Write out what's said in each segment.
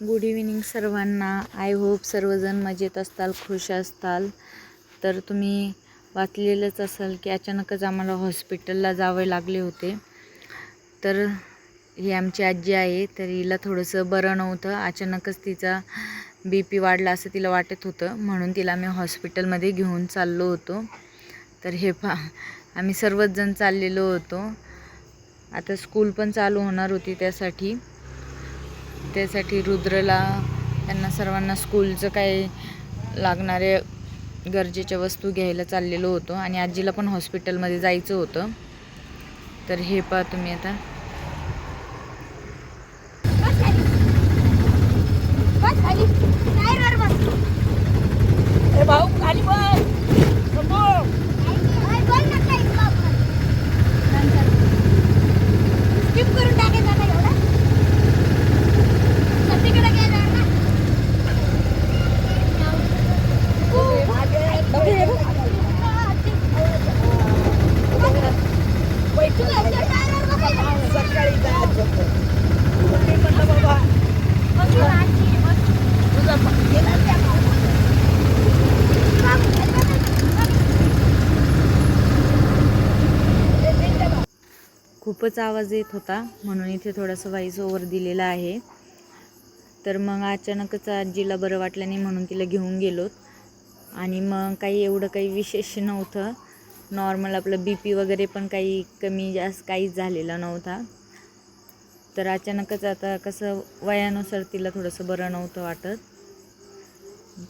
Good evening सर्वांना. I hope सर्वजण मजेत असताल खुश असताल. तर तुम्ही वाचलेलंच असाल की अचानकच आम्हाला हॉस्पिटलला जावे लागले होते. तर ही आमची आजी आहे तर हिला थोडंसं बरं नव्हतं. अचानकच तिचा बी पी वाढला असं तिला वाटत होतं. म्हणून तिला आम्ही हॉस्पिटलमध्ये घेऊन चाललो होतो. तर हे पा आम्ही सर्वच जण चाललेलो होतो. आता स्कूल पण चालू होणार होती त्यासाठी. त्यासाठी रुद्रला त्यांना सर्वांना स्कूलचं काय लागणारे गरजेच्या वस्तू घ्यायला चाललेलो होतो आणि आजीला पण हॉस्पिटलमध्ये जायचं होतं. तर हे पहा तुम्ही आता. बस. खाली बस खाली टायरवर बस ए भाऊ खाली बस समोर अरे बोल ना काही बाबा नंतर स्किप करून टाकायचं आता एवढा सगळीकडे गेला ना मागे बघ हे बघ. तू याच्या टायरवर बसायला. सकाळी जायचं मी म्हणलं बाबा बस ना, आजी, बस. तुझा प- गेला त्या भावामध्ये. बाबू, खाली बसायचं. ए, बिंद्या भाऊ. खूपच आवाज येत होता म्हणून इथे थोडासा व्हॉइस ओव्हर दिलेला आहे. तर मग अचानकच आजीला बरं वाटलं नाही म्हणून तिला घेऊन गेलो. आणि मग काही एवढं काही विशेष नव्हतं. नॉर्मल आपलं बी पी वगैरे पण काही कमी जास्त काहीच झालेला नव्हता. तर अचानकच आता कसं वयानुसार तिला थोडंसं बरं नव्हतं वाटत.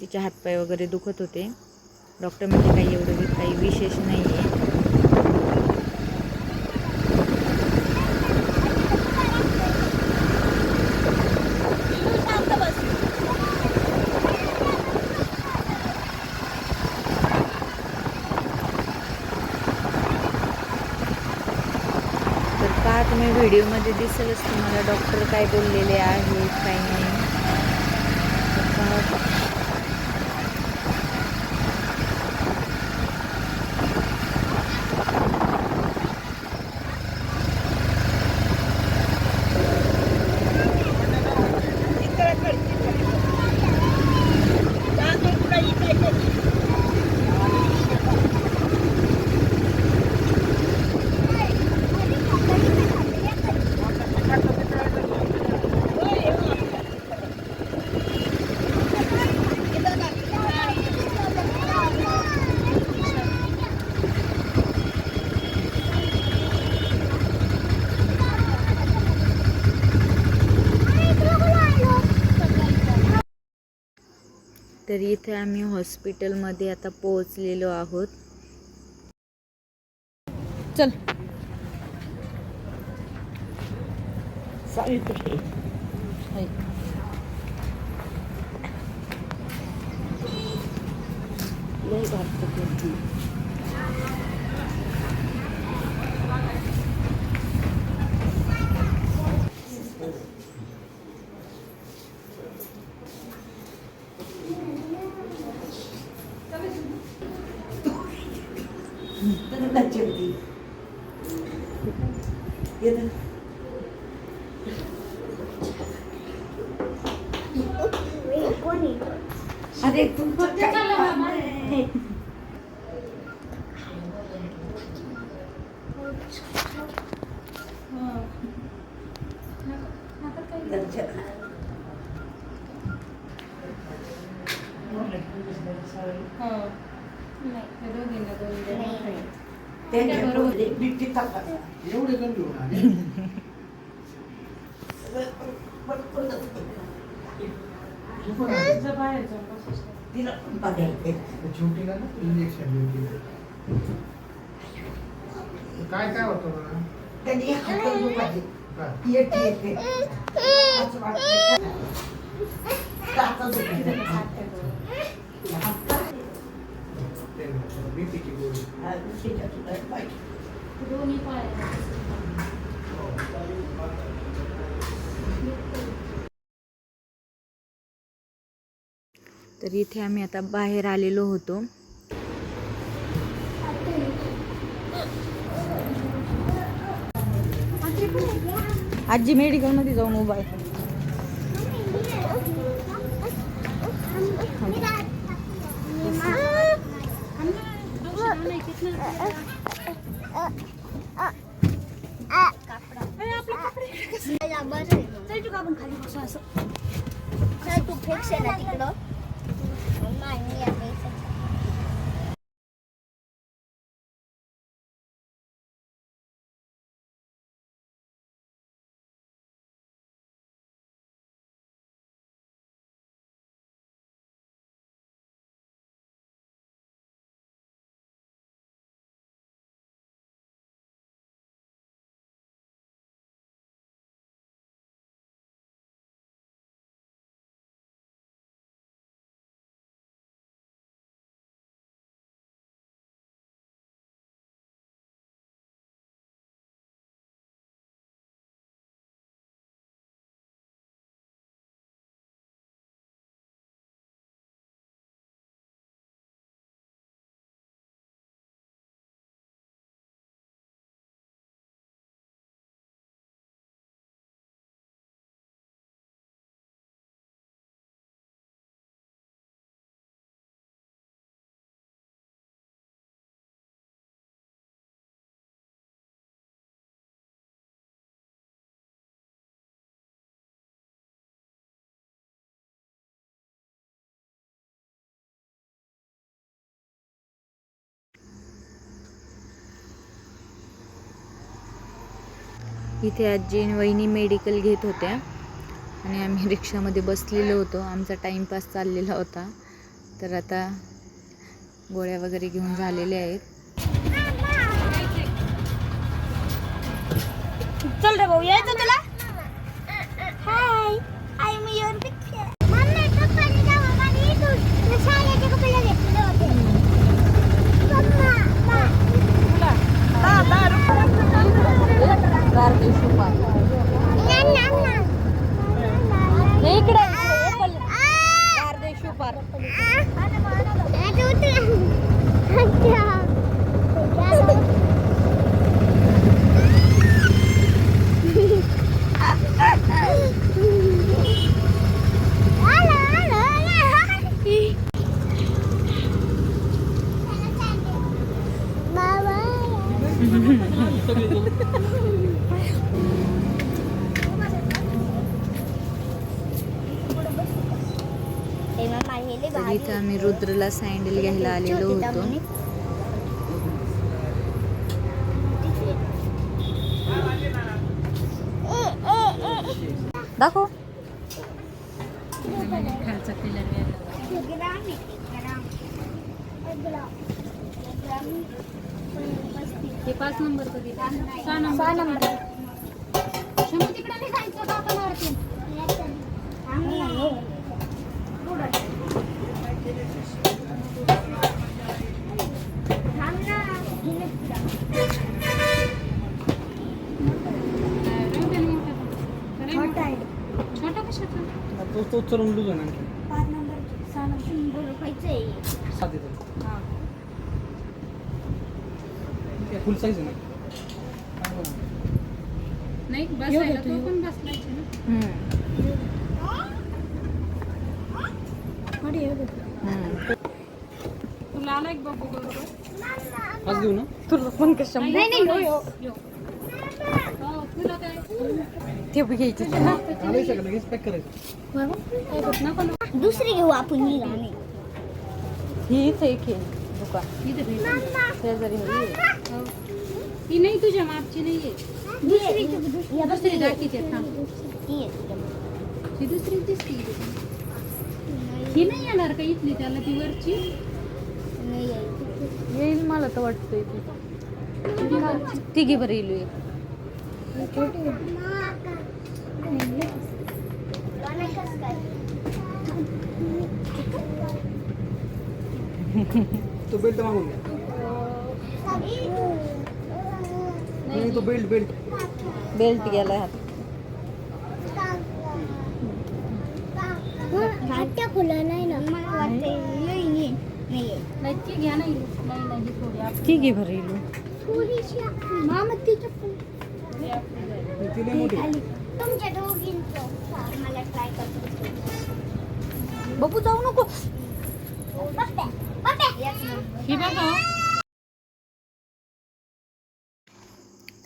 तिचे हातपाय वगैरे दुखत होते. डॉक्टर म्हणजे काही एवढं काही विशेष नाही आहे तू शांत बस. तर पहा तुम्ही व्हिडिओमध्ये दिसेलच तुम्हाला डॉक्टर काय बोललेले आहेत काय नाही तर पहा. इकडे कर, इकडे. जा तू पुढे इकडे कर. तर इथे आम्ही हॉस्पिटलमध्ये आता पोहोचलेलो आहोत. चल सावित्री लय वाटतं ते. तर लज्जा होती. येतं. अरे तुमचं काय काम आहे? दर्शन. त्यांच्याबरोबर एक बिबटी तपास. एवढे कमी घेऊन आले भरपूर जास्त. तू पण आली. तिला पण बघायचं त्या चिवटीला ना इंजेक्शन ड्युटीला काय काय होतं मला कधी हातात दुखायचे. काय येत येते असं वाटतं हातात दुखायचं. तर इथे आम्ही आता बाहेर आलेलो होतो. आजी मेडिकलमध्ये जाऊन उभा आहे. चल तू आपण खाली बसू असं चल तू फेक ना इथे आजी आणि वहिनी मेडिकल घेत होत्या. आणि आम्ही रिक्षामध्ये बसलेलो होतो. आमचा टाईमपास चाललेला होता. तर आता गोळ्या वगैरे घेऊन झालेल्या आहेत. चल रे भाऊ यायचं तुला? तर इथं आम्ही रुद्रला सँडल घ्यायला आलेलो होतो. दाखव. हे पाच नंबर कधी? सहा नंबर. सहा नंबर. शंभू तिकडे नाही जायचं का आपण वरती तो तो चलून लुजो ना आणखी पाच नंबर सहा नंबर शंभर रुपयाचं आहे सात येतो फुल साईज आहे ना नाही बसायला तो पण बसलायचे ना हम्म. हम्म. तुला आला एक बाबू बरोबर आज घेऊ ना? तुला पण कसं नाही नाही हो, हो. हो. तुला काय ते घ्यायचे. दुसरी घेऊ आपण ही गाणी ही इथं एक आहे दुकान. शेजारी. हो. ती नाही तुझ्या मागची नाहीये दुसरी दुसरी दाखीचे ती दुसरी दिसते. ही नाही येणार का इथली त्याला ती वरची? नाही. येईल मला तर वाटतंय ती तिघी बरं येईल? तो बेल्ट मागून तो बेल्ट बेल्ट बेल्ट गेलाय हात खुलं नाही ना मला वाटते नाही आहे. नक्की घ्या नाही नाही ही बरं येईल थोडीशी मामा तिच्या ती लय मोठी. आहे. तुमच्या दोघींचं. मला ट्राय करतो. बघू जाऊ नको. पप्प्या पप्प्या ही बघा.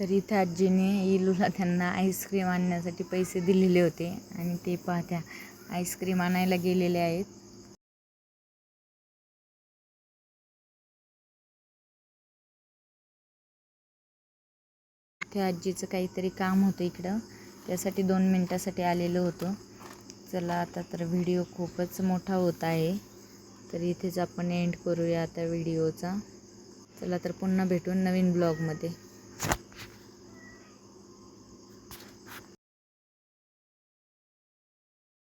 तर इथे आजीने इलूला त्यांना आईस्क्रीम आणण्यासाठी पैसे दिलेले होते आणि ते पाहत्या आईस्क्रीम आणायला गेलेले आहेत. त्या आजीचं काहीतरी काम होतं इकडं. त्यासाठी दोन मिनटासाठी आलेलो होतो. चला आता तर व्हिडिओ खूपच मोठा होत आहे. तर इथेच आपण एंड करूया आता व्हिडिओचा. चला तर पुन्हा भेटून नवीन ब्लॉगमध्ये